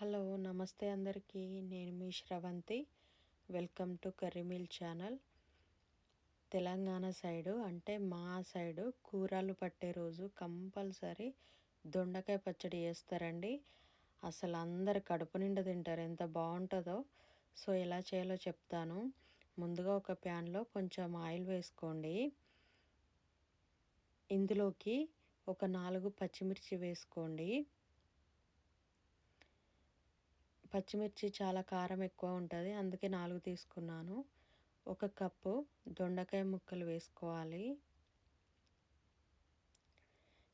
Hello నమస్తే అందరికీ. నేను మీ Sravanthi. Welcome to curry meal channel. Telangana side అంటే మా సైడు కూరలు పట్టే రోజు కంపల్సరీ దొండకాయ పచ్చడి చేస్తారండి. అసలు అందరు కడుపు నిండా తింటారు ఎంత బాగుంటుందో. సో ఎలా చేయాలో చెప్తాను. ముందుగా ఒక ప్యాన్లో కొంచెం ఆయిల్ వేసుకోండి. ఇందులోకి ఒక నాలుగు పచ్చిమిర్చి వేసుకోండి. పచ్చిమిర్చి చాలా కారం ఎక్కువ ఉంటుంది. అందుకే నాలుగు తీసుకున్నాను. ఒక కప్పు దొండకాయ ముక్కలు వేసుకోవాలి.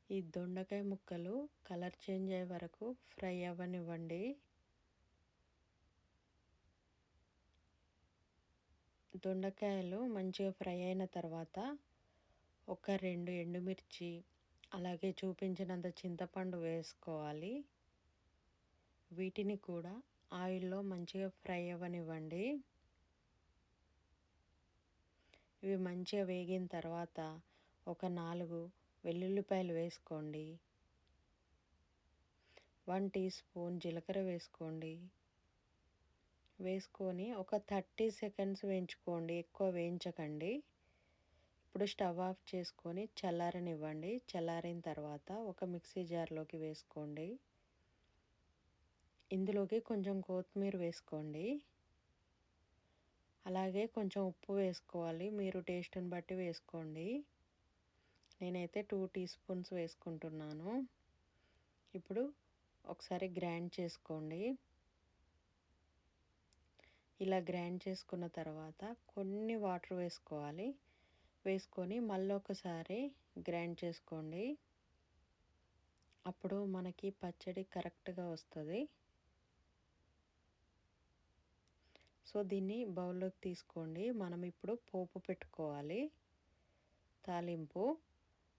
ఈ దొండకాయ ముక్కలు కలర్ చేంజ్ అయ్యే వరకు ఫ్రై అవ్వనివ్వండి. దొండకాయలు మంచిగా ఫ్రై అయిన తర్వాత ఒక రెండు ఎండుమిర్చి అలాగే చూపించినంత చింతపండు వేసుకోవాలి. వీటిని కూడా ఆయిల్లో మంచిగా ఫ్రై అవ్వనివ్వండి. ఇవి మంచిగా వేగిన తర్వాత ఒక నాలుగు వెల్లుల్లిపాయలు వేసుకోండి. వన్ టీ స్పూన్ జీలకర్ర వేసుకోండి. వేసుకొని ఒక థర్టీ సెకండ్స్ వేయించుకోండి ఎక్కువ వేయించకండి. ఇప్పుడు స్టవ్ ఆఫ్ చేసుకొని చల్లారనివ్వండి. చల్లారిన తర్వాత ఒక మిక్సీ జార్లోకి వేసుకోండి. ఇందులోకి కొంచెం కొత్తిమీర వేసుకోండి. అలాగే కొంచెం ఉప్పు వేసుకోవాలి. మీరు టేస్ట్ని బట్టి వేసుకోండి. నేనైతే టూ టీ స్పూన్స్ వేసుకుంటున్నాను. ఇప్పుడు ఒకసారి గ్రైండ్ చేసుకోండి. ఇలా గ్రైండ్ చేసుకున్న తర్వాత కొన్ని వాటర్ వేసుకోవాలి. వేసుకొని మళ్ళీ ఒకసారి గ్రైండ్ చేసుకోండి. అప్పుడు మనకి పచ్చడి కరెక్ట్గా వస్తుంది. సో దీన్ని బౌల్లోకి తీసుకోండి. మనం ఇప్పుడు పోపు పెట్టుకోవాలి. తాలింపు.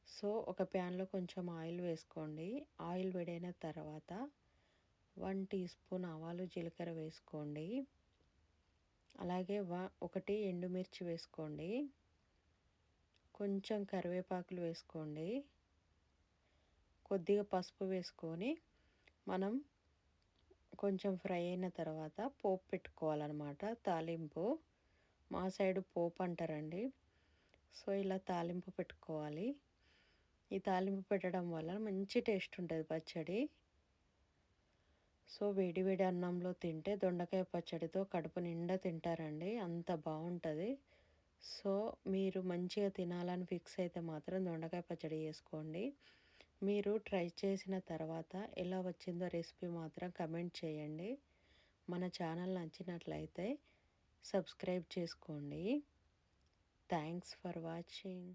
సో ఒక ప్యాన్లో కొంచెం ఆయిల్ వేసుకోండి. ఆయిల్ వేడైన తర్వాత వన్ టీ స్పూన్ ఆవాలు జీలకర్ర వేసుకోండి. అలాగే వ ఒకటి ఎండుమిర్చి వేసుకోండి. కొంచెం కరివేపాకులు వేసుకోండి. కొద్దిగా పసుపు వేసుకొని మనం కొంచెం ఫ్రై అయిన తర్వాత పోపు పెట్టుకోవాలన్నమాట. తాలింపు మా సైడు పోపు అంటారండి. సో ఇలా తాలింపు పెట్టుకోవాలి. ఈ తాలింపు పెట్టడం వల్ల మంచి టేస్ట్ ఉంటుంది పచ్చడి. సో వేడి వేడి అన్నంలో తింటే దొండకాయ పచ్చడితో కడుపు నిండా తింటారండి. అంత బాగుంటుంది. సో మీరు మంచిగా తినాలని ఫిక్స్ అయితే మాత్రం దొండకాయ పచ్చడి చేసుకోండి. మీరు ట్రై చేసిన తర్వాత ఎలా వచ్చిందో రెసిపీ మాత్రం కమెంట్ చేయండి. మన ఛానల్ నచ్చినట్లయితే సబ్స్క్రైబ్ చేసుకోండి. Thanks for watching.